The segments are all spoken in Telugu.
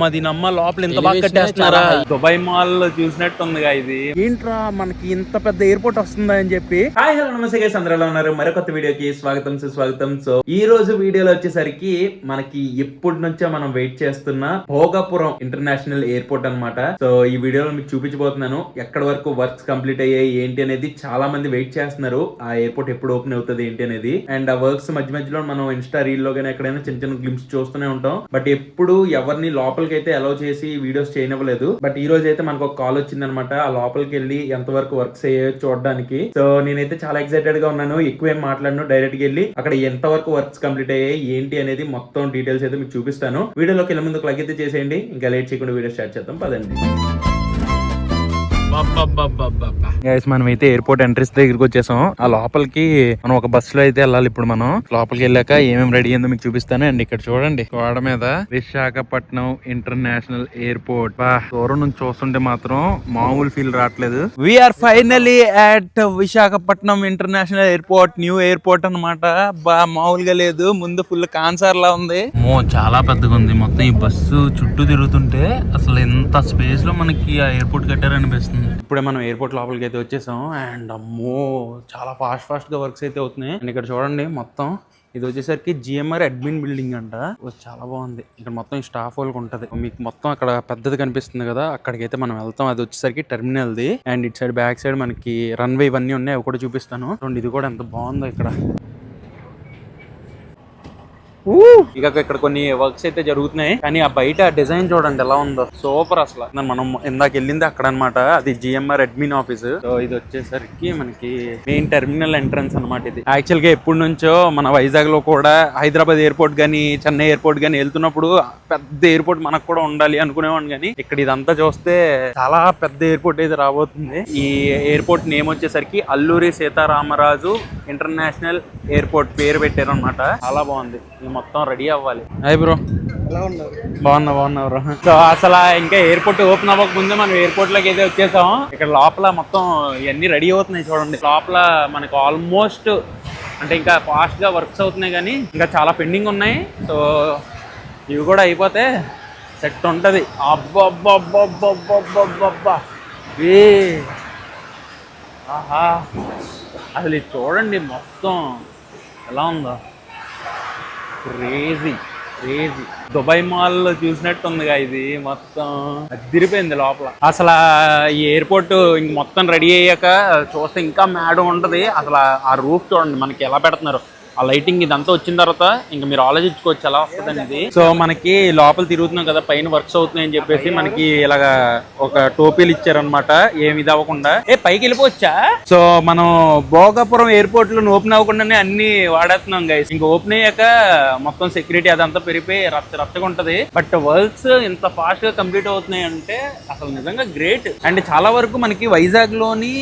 మాది నమ్మ లోపల ఇంత బాగా కట్టేస్తున్నారా. దుబాయ్ మాల్లో చూసినట్టుందిగా ఇది. ఏంట్రా మనకి ఇంత పెద్ద ఎయిర్పోర్ట్ వస్తుందా అని చెప్పి? హాయ్ హలో నమస్తే గైస్ అందరూ ఎలా ఉన్నారు? మరొక వీడియోకి స్వాగతం సుస్వాగతం. సో ఈ రోజు వీడియోలో వచ్చేసరికి మనకి ఎప్పటి నుంచో మనం వెయిట్ చేస్తున్న భోగాపురం ఇంటర్నేషనల్ ఎయిర్పోర్ట్ అన్నమాట. సో ఈ వీడియోలో మీకు చూపించబోతున్నాను. ఎక్కడ వరకు వర్క్స్ కంప్లీట్ అయ్యాయి ఏంటి అనేది చాలా మంది వెయిట్ చేస్తున్నారు. ఆ ఎయిర్పోర్ట్ ఎప్పుడు ఓపెన్ అవుతుంది ఏంటి అనేది. అండ్ ఆ వర్క్స్ మధ్య మధ్యలో మనం ఇన్స్టా రీల్లో కానీ ఎక్కడైనా చిన్న చిన్న గ్లిమ్స్ చూస్తూనే ఉంటాం. బట్ ఎప్పుడు ఎవరిని లోపలికి అయితే అలౌ చేసి వీడియోస్ చేయనివ్వలేదు. బట్ ఈ రోజు అయితే మనకు ఒక కాల్ వచ్చిందనమాట. ఆ లోపలికి వెళ్ళి ఎంత వరకు వర్క్స్ అయ్యాయో చూడడానికి. సో నేనైతే చాలా ఎక్సైటెడ్గా ఉన్నాను. ఎక్కువ ఏం మాట్లాడను. డైరెక్ట్గా వెళ్ళి అక్కడ ఎంత వరకు వర్క్స్ కంప్లీట్ అయ్యాయి ఏంటి అనేది మొత్తం డీటెయిల్స్ అయితే మీకు చూపిస్తాను. వీడియోలోకి వెళ్ళే ముందు లైక్ అయితే చేసేయండి. ఇంకా లేట్ చేయకుండా వీడియో స్టార్ట్ చేద్దాం. పదండి. గైస్ మనం అయితే ఎయిర్పోర్ట్ ఎంట్రీస్ దగ్గరికి వచ్చేసాం. ఆ లోపలికి మనం ఒక బస్లో అయితే వెళ్ళాలి ఇప్పుడు మనం. లోపలికి వెళ్ళాక ఏమేమి రెడీ అయిందో మీకు చూపిస్తాను. అండ్ ఇక్కడ చూడండి గోడ మీద విశాఖపట్నం ఇంటర్నేషనల్ ఎయిర్పోర్ట్ దూరం నుంచి చూస్తుంటే మాత్రం మామూలు ఫీల్ రావట్లేదు. We're finally at Visakhapatnam international airport new airport అన్నమాట. బా మామూలుగా లేదు. ముందు ఫుల్ కాన్సర్ లా ఉంది. మో చాలా పెద్దగా ఉంది. మొత్తం ఈ బస్సు చుట్టూ తిరుగుతుంటే అసలు ఎంత స్పేస్లో మనకి ఆ ఎయిర్పోర్ట్ కట్టారనిపిస్తుంది. Mm-hmm. ఇప్పుడే మనం ఎయిర్పోర్ట్ లోపలికి అయితే వచ్చేసాం. అండ్ అమ్మో చాలా ఫాస్ట్ ఫాస్ట్గా వర్క్స్ అయితే అవుతున్నాయి. అండ్ ఇక్కడ చూడండి మొత్తం ఇది వచ్చేసరికి జిఎంఆర్ అడ్మిన్ బిల్డింగ్ అంట. చాలా బాగుంది. ఇక్కడ మొత్తం స్టాఫ్ వాళ్ళకి ఉంటది. మీకు మొత్తం అక్కడ పెద్దది కనిపిస్తుంది కదా అక్కడికైతే మనం వెళ్తాం. అది వచ్చేసరికి టెర్మినల్ ది అండ్ ఇటు సైడ్ బ్యాక్ సైడ్ మనకి రన్వే ఇవన్నీ ఉన్నాయి అవి కూడా చూపిస్తాను. ఇది కూడా ఎంత బాగుందో ఇక్కడ. ఇక ఇక్కడ కొన్ని వర్క్స్ అయితే జరుగుతున్నాయి. కానీ ఆ బయట డిజైన్ చూడండి ఎలా ఉందో. సూపర్ అసలు. మనం ఇందాక వెళ్ళింది అక్కడ అన్నమాట. అది జిఎంఆర్ అడ్మిన్ ఆఫీస్. సో ఇది వచ్చేసరికి మనకి మెయిన్ టెర్మినల్ ఎంట్రన్స్ అన్నమాట ఇది. యాక్చువల్గా ఎప్పటి నుంచో మన వైజాగ్లో కూడా హైదరాబాద్ ఎయిర్పోర్ట్ గానీ చెన్నై ఎయిర్పోర్ట్ గానీ వెళ్తున్నప్పుడు పెద్ద ఎయిర్పోర్ట్ మనకు కూడా ఉండాలి అనుకునేవాడిని కానీ ఇక్కడ ఇదంతా చూస్తే చాలా పెద్ద ఎయిర్పోర్ట్ అయితే రాబోతుంది. ఈ ఎయిర్పోర్ట్ నేమ్ వచ్చేసరికి అల్లూరి సీతారామరాజు ఇంటర్నేషనల్ ఎయిర్పోర్ట్ పేరు పెట్టారు అనమాట చాలా బాగుంది. మొత్తం రెడీ అవ్వాలి. అయ్యి బ్రో. బాగున్నా బాగున్నా బ్రో. సో అసలు ఇంకా ఎయిర్పోర్ట్ ఓపెన్ అవ్వక ముందే మనం ఎయిర్పోర్ట్లోకి అయితే వచ్చేసాం. ఇక్కడ లోపల మొత్తం ఇవన్నీ రెడీ అవుతున్నాయి చూడండి. లోపల మనకు ఆల్మోస్ట్ అంటే ఇంకా ఫాస్ట్గా వర్క్స్ అవుతున్నాయి కానీ ఇంకా చాలా పెండింగ్ ఉన్నాయి. సో ఇవి కూడా అయిపోతే సెట్ ఉంటది. అబ్బబ్బబ్బబ్బబ్బబ్బబ్బబ్బా ఏ. ఆహా. అసలు ఇది చూడండి మొత్తం ఎలా ఉందో. క్రేజీ క్రేజీ దుబాయ్ మాల్లో చూసినట్టుందిగా ఇది మొత్తం అదిరిపోయింది లోపల. అసలు ఈ ఎయిర్పోర్ట్ మొత్తం రెడీ అయ్యాక చూస్తే ఇంకా మేడం ఉంటది. అసలు ఆ రూఫ్ చూడండి మనకి ఎలా పెడుతున్నారు. ఆ లైటింగ్ ఇదంతా వచ్చిన తర్వాత ఇంకా మీరు ఆలోచించుకోవచ్చు ఎలా వస్తుందని ఇది సో మనకి లోపల తిరుగుతున్నాం కదా పైన వర్క్స్ అవుతున్నాయి అని చెప్పేసి మనకి ఇలాగా ఒక టోపీలు ఇచ్చారనమాట ఏమి ఇది అవ్వకుండా. ఏ పైకి వెళ్ళిపోవచ్చా? సో మనం భోగాపురం ఎయిర్పోర్ట్లో ఓపెన్ అవ్వకుండానే అన్ని వాడేస్తున్నాం గైస్ ఇంకా ఓపెన్ అయ్యాక మొత్తం సెక్యూరిటీ అదంతా పెరిగిపోయి రచ్చ రచ్చగా ఉంటది. బట్ వర్క్స్ ఇంత ఫాస్ట్గా కంప్లీట్ అవుతున్నాయి అంటే అసలు నిజంగా గ్రేట్ అండ్ చాలా వరకు మనకి వైజాగ్లోని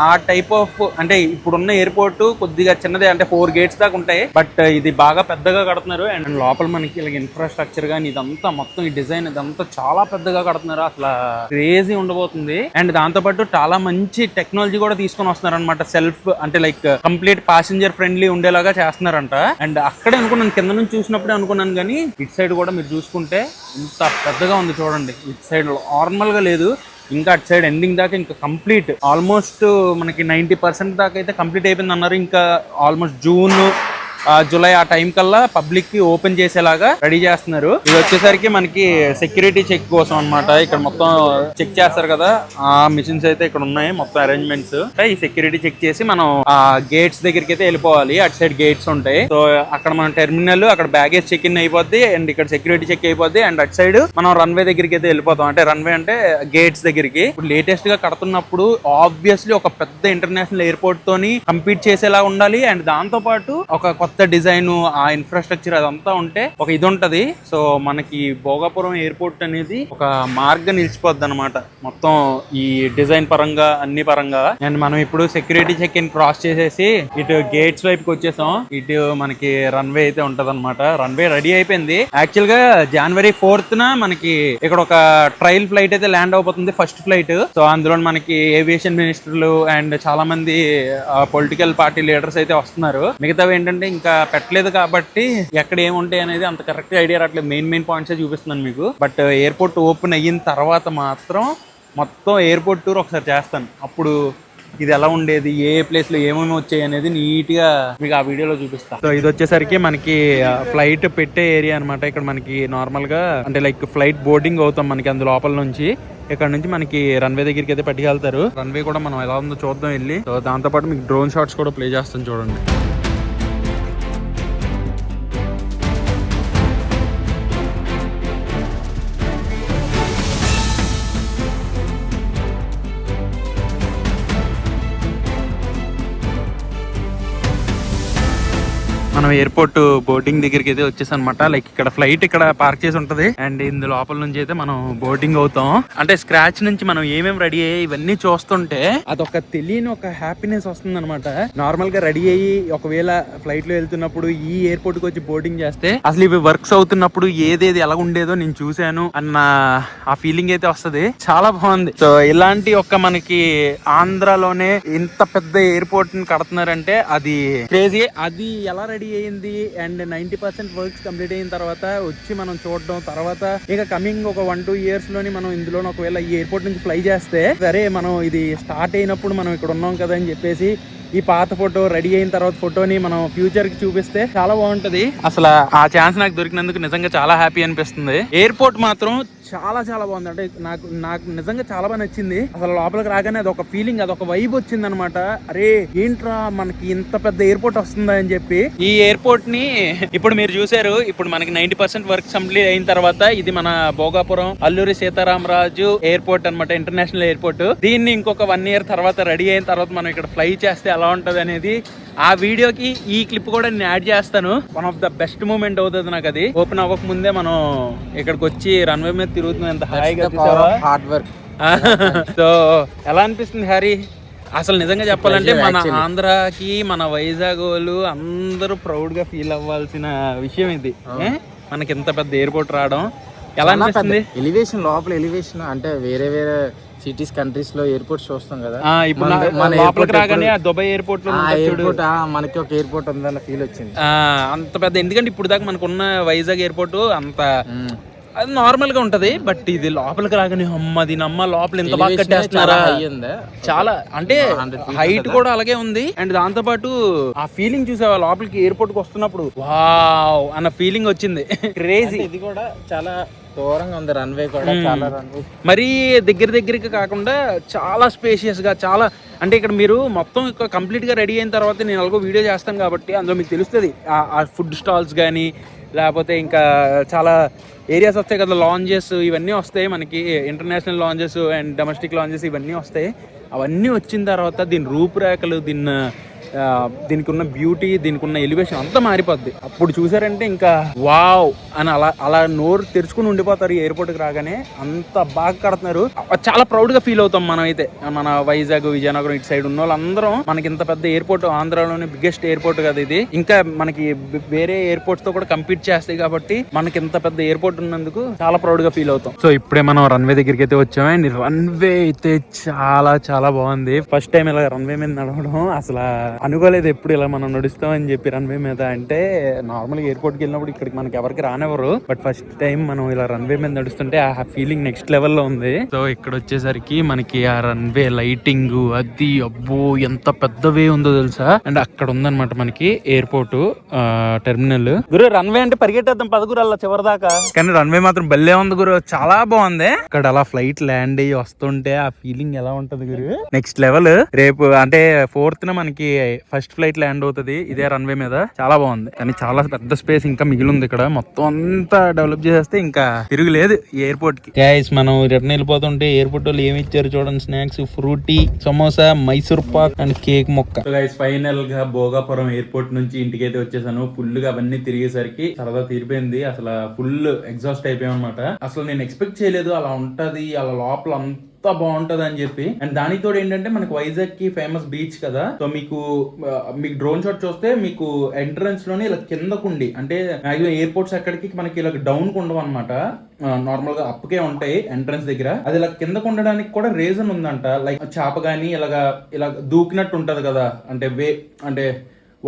ఆ టైప్ ఆఫ్ అంటే ఇప్పుడున్న ఎయిర్పోర్ట్ కొద్దిగా చిన్నదే అంటే ఫోర్ గేట్స్ దాకా ఉంటాయి. బట్ uh, ఇది బాగా పెద్దగా కడుతున్నారు. అండ్ లోపల మనకి ఇలా ఇన్ఫ్రాస్ట్రక్చర్ కానీ ఇదంతా మొత్తం ఈ డిజైన్ ఇదంతా చాలా పెద్దగా కడుతున్నారు. అసలు uh, క్రేజీ ఉండబోతుంది. అండ్ దాంతో పాటు చాలా మంచి టెక్నాలజీ కూడా తీసుకొని వస్తున్నారు అనమాట సెల్ఫ్ అంటే లైక్ కంప్లీట్ ప్యాసింజర్ ఫ్రెండ్లీ ఉండేలాగా చేస్తున్నారంట. అండ్ అక్కడే అనుకున్నాను కింద నుంచి చూసినప్పుడే అనుకున్నాను కానీ ఇటు సైడ్ కూడా మీరు చూసుకుంటే ఇంత పెద్దగా ఉంది చూడండి. ఇటు సైడ్ నార్మల్గా లేదు. ఇంకా అటు సైడ్ ఎండింగ్ దాకా ఇంకా కంప్లీట్. ఆల్మోస్ట్ మనకి నైంటీ పర్సెంట్ దాకా అయితే కంప్లీట్ అయిపోయింది అన్నారు ఇంకా ఆల్మోస్ట్ జూన్ జూలై ఆ టైం కల్లా పబ్లిక్కి ఓపెన్ చేసేలాగా రెడీ చేస్తున్నారు. ఇది వచ్చేసరికి మనకి సెక్యూరిటీ చెక్ కోసం అన్నమాట. ఇక్కడ మొత్తం చెక్ చేస్తారు కదా. ఆ మిషన్స్ అయితే ఇక్కడ ఉన్నాయి మొత్తం అరేంజ్మెంట్స్ ఈ సెక్యూరిటీ చెక్ చేసి మనం ఆ గేట్స్ దగ్గరికి అయితే వెళ్ళిపోవాలి. అటు సైడ్ గేట్స్ ఉంటాయి. సో అక్కడ మన టెర్మినల్ అక్కడ బ్యాగేజ్ చెక్ ఇన్ అయిపోద్ది అండ్ ఇక్కడ సెక్యూరిటీ చెక్ అయిపోద్ది అండ్ అటు సైడ్ మనం రన్వే దగ్గరికి అయితే వెళ్ళిపోతాం. అంటే రన్వే అంటే గేట్స్ దగ్గరికి. ఇప్పుడు లేటెస్ట్గా కడుతున్నప్పుడు ఆబ్వియస్లీ ఒక పెద్ద ఇంటర్నేషనల్ ఎయిర్పోర్ట్ తోని కంపీట్ చేసేలా ఉండాలి. అండ్ దాంతో పాటు ఒక కొత్త డిజైన్ ఆ ఇన్ఫ్రాస్ట్రక్చర్ అదంతా ఉంటే ఒక ఇది ఉంటది సో మనకి భోగాపురం ఎయిర్పోర్ట్ అనేది ఒక మార్గం నిలిచిపోద్ది అనమాట మొత్తం ఈ డిజైన్ పరంగా అన్ని పరంగా. అండ్ మనం ఇప్పుడు సెక్యూరిటీ చెక్ ఇన్ క్రాస్ చేసేసి ఇటు గేట్స్ వైపుకి వచ్చేసాం. ఇటు మనకి రన్వే అయితే ఉంటది అనమాట రన్వే రెడీ అయిపోయింది. యాక్చువల్గా జనవరి ఫోర్త్ న మనకి ఇక్కడ ఒక ట్రయల్ ఫ్లైట్ అయితే ల్యాండ్ అవబోతుంది ఫస్ట్ ఫ్లైట్ సో అందులో మనకి ఏవియేషన్ మినిస్టర్లు అండ్ చాలా మంది పొలిటికల్ పార్టీ లీడర్స్ అయితే వస్తున్నారు. మిగతావి ఏంటంటే ఇంకా పెట్టలేదు కాబట్టి ఎక్కడ ఏముంటాయి అనేది అంత కరెక్ట్ ఐడియా రావట్లేదు. మెయిన్ మెయిన్ పాయింట్సే చూపిస్తున్నాను మీకు. బట్ ఎయిర్పోర్ట్ ఓపెన్ అయిన తర్వాత మాత్రం మొత్తం ఎయిర్పోర్ట్ టూర్ ఒకసారి చేస్తాను. అప్పుడు ఇది ఎలా ఉండేది ఏ ప్లేస్లో ఏమేమి వచ్చాయి అనేది నీట్గా మీకు ఆ వీడియోలో చూపిస్తాను సో ఇది వచ్చేసరికి మనకి ఫ్లైట్ పెట్టే ఏరియా అన్నమాట. ఇక్కడ మనకి నార్మల్గా అంటే లైక్ ఫ్లైట్ బోర్డింగ్ అవుతాం మనకి అందు లోపల నుంచి. ఇక్కడ నుంచి మనకి రన్వే దగ్గరికి అయితే పట్టుకెళ్తారు. రన్వే కూడా మనం ఎలా ఉందో చూద్దాం వెళ్ళి. సో దాంతో పాటు మీకు డ్రోన్ షాట్స్ కూడా ప్లే చేస్తాం చూడండి. మనం ఎయిర్పోర్ట్ బోర్డింగ్ దగ్గరికి అయితే వచ్చేసాం అనమాట లైక్ ఇక్కడ ఫ్లైట్ ఇక్కడ పార్క్ చేసి ఉంటది. అండ్ ఇందు లోపల నుంచి అయితే మనం బోర్డింగ్ అవుతాం. అంటే స్క్రాచ్ నుంచి మనం ఏమేమి రెడీ అయ్యి ఇవన్నీ చూస్తుంటే అదొక తెలియని ఒక హ్యాపీనెస్ వస్తుంది అనమాట నార్మల్గా రెడీ అయ్యి ఒకవేళ ఫ్లైట్లో వెళ్తున్నప్పుడు ఈ ఎయిర్పోర్ట్కి వచ్చి బోర్డింగ్ చేస్తే అసలు ఇవి వర్క్స్ అవుతున్నప్పుడు ఏదేది ఎలా ఉండేదో నేను చూశాను అన్న ఆ ఫీలింగ్ అయితే వస్తది. చాలా బాగుంది. సో ఇలాంటి ఒక మనకి ఆంధ్రలోనే ఇంత పెద్ద ఎయిర్పోర్ట్ని కడుతున్నారంటే అది క్రేజీ. అది ఎలా రెడీ అయింది and ninety percent works complete అయిన తర్వాత వచ్చి మనం చూడడం తర్వాత ఇక కమింగ్ ఒక వన్ టూ ఇయర్స్లోని మనం ఇందులో ఒకవేళ ఈ ఎయిర్పోర్ట్ నుంచి ఫ్లై చేస్తే సరే మనం ఇది స్టార్ట్ అయినప్పుడు మనం ఇక్కడ ఉన్నాం కదా అని చెప్పేసి ఈ పాత ఫోటో రెడీ అయిన తర్వాత ఫోటోని మనం ఫ్యూచర్కి చూపిస్తే చాలా బాగుంటది. అసలు ఆ ఛాన్స్ నాకు దొరికినందుకు నిజంగా చాలా హ్యాపీ అనిపిస్తుంది. ఎయిర్పోర్ట్ మాత్రం చాలా చాలా బాగుంది. అంటే నాకు నాకు నిజంగా చాలా బాగా నచ్చింది. అసలు లోపలికి రాగానే అది ఒక ఫీలింగ్ అది ఒక వైబ్ వచ్చింది అనమాట అరే ఏంట్రా మనకి ఇంత పెద్ద ఎయిర్పోర్ట్ వస్తుందా అని చెప్పి. ఈ ఎయిర్పోర్ట్ని ఇప్పుడు మీరు చూసారు ఇప్పుడు మనకి నైన్టీ పర్సెంట్ వర్క్ కంప్లీట్ అయిన తర్వాత ఇది మన భోగాపురం అల్లూరి సీతారామరాజు ఎయిర్పోర్ట్ అన్నమాట ఇంటర్నేషనల్ ఎయిర్పోర్ట్. దీన్ని ఇంకొక వన్ ఇయర్ తర్వాత రెడీ అయిన తర్వాత మనం ఇక్కడ ఫ్లై చేస్తే ఎలా ఉంటది అనేది ఆ వీడియోకి ఈ క్లిప్ కూడా నేను యాడ్ చేస్తాను. One of the best moment అవుతుంది నాకు అది. ఓపెన్ అవ్వక ముందే మనం ఇక్కడికి వచ్చి రన్వే మీద తిరుగుతుంది ఎంత హాయిగా హార్డ్ వర్క్ సో ఎలా అనిపిస్తుంది హరి? అసలు నిజంగా చెప్పాలంటే మన ఆంధ్రాకి మన వైజాగ్ వాళ్ళు అందరూ ప్రౌడ్గా ఫీల్ అవ్వాల్సిన విషయం ఇది? మనకి ఇంత పెద్ద ఎయిర్పోర్ట్ రావడం. ఎలా అనిపిస్తుంది? ఎలివేషన్ లోపల ఎలివేషన్ అంటే వేరే వేరే సిటీస్ కంట్రీస్లో ఎయిర్పోర్ట్స్ చూస్తాం కదా. ఇప్పుడు మన- లోపలికి రాగానే దుబాయ్ ఎయిర్పోర్ట్లో ఎయిర్పోర్ట్ మనకి ఒక ఎయిర్పోర్ట్ ఉందన్న ఫీల్ వచ్చింది. ఆ, అంత పెద్ద ఎందుకంటే ఇప్పుడు దాకా మనకున్న వైజాగ్ ఎయిర్పోర్ట్ అంత అది నార్మల్గా ఉంటది బట్ ఇది లోపలికి రాగానే అమ్మ దీని అమ్మ లోపల ఎంత బాగా కట్టేస్తున్నారా? చాలా అంటే హైట్ కూడా అలాగే ఉంది అండ్ దాంతో పాటు ఆ ఫీలింగ్ చూసావా? లోపలికి ఎయిర్పోర్ట్కి వస్తున్నప్పుడు వావ్ అన్న ఫీలింగ్ వచ్చింది. క్రేజీ ఇది కూడా చాలా దూరంగా ఉంది రన్వే కూడా చాలా రన్వే మరీ దగ్గర దగ్గరికి కాకుండా చాలా స్పేషియస్గా చాలా అంటే ఇక్కడ మీరు మొత్తం కంప్లీట్గా రెడీ అయిన తర్వాత నేను అలాగో వీడియో చేస్తాను కాబట్టి అందులో మీకు తెలుస్తుంది. ఆ ఫుడ్ స్టాల్స్ కానీ లేకపోతే ఇంకా చాలా ఏరియాస్ వస్తాయి కదా లాంజెస్ ఇవన్నీ వస్తాయి మనకి international lounges and domestic lounges ఇవన్నీ వస్తాయి. అవన్నీ వచ్చిన తర్వాత దీని రూపురేఖలు దీన్ని ఆ, దీనికి ఉన్న బ్యూటీ దీనికి ఉన్న ఎలివేషన్ అంతా మారిపోద్ది. అప్పుడు చూసారంటే ఇంకా వావ్ అని అలా అలా నోరు తెరుచుకుని ఉండిపోతారు ఈ ఎయిర్పోర్ట్కి రాగానే. అంత బాగా కడుతున్నారు. చాలా ప్రౌడ్గా ఫీల్ అవుతాం మనం అయితే మన వైజాగ్ విజయనగరం ఇటు సైడ్ ఉన్న వాళ్ళందరం. మనకి ఇంత పెద్ద ఎయిర్పోర్ట్ ఆంధ్రాలోని బిగ్గెస్ట్ ఎయిర్పోర్ట్ కదా ఇది. ఇంకా మనకి వేరే ఎయిర్పోర్ట్స్తో కూడా కంపీట్ చేస్తాయి కాబట్టి మనకి ఇంత పెద్ద ఎయిర్పోర్ట్ ఉన్నందుకు చాలా ప్రౌడ్గా ఫీల్ అవుతాం. సో ఇప్పుడే మనం రన్వే దగ్గరికి అయితే వచ్చాము. అండ్ రన్వే అయితే చాలా చాలా బాగుంది. ఫస్ట్ టైం ఇలా రన్వే మీద నడవడం అసలు అనుకోలేదు ఎప్పుడు ఇలా మనం నడుస్తామని చెప్పి రన్వే మీద. అంటే నార్మల్ ఎయిర్పోర్ట్కి వెళ్ళినప్పుడు ఇక్కడికి మనకి ఎవరికి రానివ్వరు. బట్ ఫస్ట్ టైం మనం ఇలా రన్వే మీద నడుస్తుంటే ఆ ఫీలింగ్ నెక్స్ట్ లెవెల్లో ఉంది. సో ఇక్కడ వచ్చేసరికి మనకి ఆ రన్వే లైటింగ్ అది అబ్బో ఎంత పెద్దవే ఉందో తెలుసా? అండ్ అక్కడ ఉందన్నమాట మనకి ఎయిర్పోర్ట్ టెర్మినల్ గురు రన్వే అంటే పరిగెట్టేద్దాం పదగురు అలా చివరి దాకా. కానీ రన్వే మాత్రం భలే ఉంది గురు చాలా బాగుంది. ఇక్కడ అలా ఫ్లైట్ ల్యాండ్ అయ్యి వస్తుంటే ఆ ఫీలింగ్ ఎలా ఉంటది గురు? నెక్స్ట్ లెవెల్ రేపు అంటే ఫోర్త్ న మనకి ఫస్ట్ ఫ్లైట్ ల్యాండ్ అవుతుంది ఇదే రన్వే మీద. చాలా బాగుంది. కానీ చాలా పెద్ద స్పేస్ ఇంకా మిగిలి ఉంది ఇక్కడ. మొత్తం అంతా డెవలప్ చేసేస్తే ఇంకా తిరుగులేదు ఎయిర్పోర్ట్కి. గైస్ మనం రిటర్న్ వెళ్ళిపోతుంటే ఎయిర్పోర్ట్ వాళ్ళు ఏమి ఇచ్చారు చూడండి. Snacks Frooti samosa Mysore pak and cake మొక్క. గైస్ ఫైనల్గా భోగాపురం ఎయిర్పోర్ట్ నుంచి ఇంటికి అయితే వచ్చేసాను. ఫుల్గా అవన్నీ తిరిగేసరికి సరదా తీరిపోయింది. అసలు ఫుల్ ఎగ్జాస్ట్ అయిపోయాం అనమాట అసలు నేను ఎక్స్పెక్ట్ చేయలేదు. అలా ఉంటది. అలా లోపల అంత ఎంత బాగుంటది అని చెప్పి. అండ్ దానితో ఏంటంటే మనకి వైజాగ్కి ఫేమస్ బీచ్ కదా. సో మీకు మీకు డ్రోన్ షాట్ చూస్తే మీకు ఎంట్రన్స్లోనే ఇలా కిందకుండి అంటే మాక్సిమం ఎయిర్పోర్ట్స్ ఎక్కడికి మనకి ఇలా డౌన్ ఉండవు అనమాట నార్మల్గా అప్పకే ఉంటాయి ఎంట్రన్స్ దగ్గర. అది ఇలా కిందకు ఉండడానికి కూడా రీజన్ ఉందంట. లైక్ చేప గానీ ఇలాగా ఇలా దూకినట్టు ఉంటది కదా. అంటే వే అంటే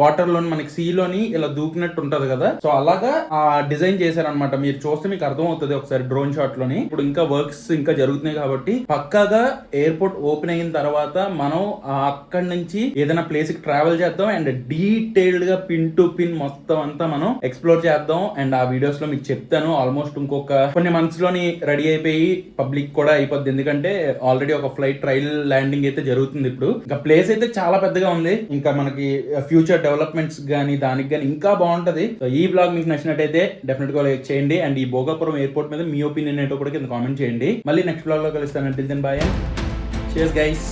వాటర్లోని మనకి సీ లోని ఇలా దూకినట్టు ఉంటది కదా. సో అలాగా ఆ డిజైన్ చేశారనమాట మీరు చూస్తే మీకు అర్థం అవుతుంది ఒకసారి డ్రోన్ షాట్లోని. ఇప్పుడు ఇంకా వర్క్స్ ఇంకా జరుగుతున్నాయి కాబట్టి పక్కాగా ఎయిర్పోర్ట్ ఓపెన్ అయిన తర్వాత మనం అక్కడి నుంచి ఏదైనా ప్లేస్కి ట్రావెల్ చేద్దాం అండ్ డీటెయిల్డ్గా పిన్ టు పిన్ మొత్తం అంతా మనం ఎక్స్ప్లోర్ చేద్దాం. అండ్ ఆ వీడియోస్లో మీకు చెప్తాను. ఆల్మోస్ట్ ఇంకొక కొన్ని మంత్స్లోని రెడీ అయిపోయి పబ్లిక్ కూడా అయిపోద్ది. ఎందుకంటే ఆల్రెడీ ఒక ఫ్లైట్ ట్రయల్ ల్యాండింగ్ అయితే జరుగుతుంది ఇప్పుడు. ఇంకా ప్లేస్ అయితే చాలా పెద్దగా ఉంది. ఇంకా మనకి ఫ్యూచర్ డెవలప్మెంట్స్ కానీ దానికి కానీ ఇంకా బాగుంటది. సో ఈ బ్లాగ్ మీకు నచ్చినట్టయితే డెఫినెట్గా లైక్ చేయండి. అండ్ ఈ భోగాపురం ఎయిర్పోర్ట్ మీద మీ ఒపీనియన్ ఏంటో కూడా కింద కామెంట్ చేయండి. మళ్ళీ నెక్స్ట్ బ్లాగ్లో కలుస్తాను. టిల్ దెన్ బాయ్ చేస్ గైస్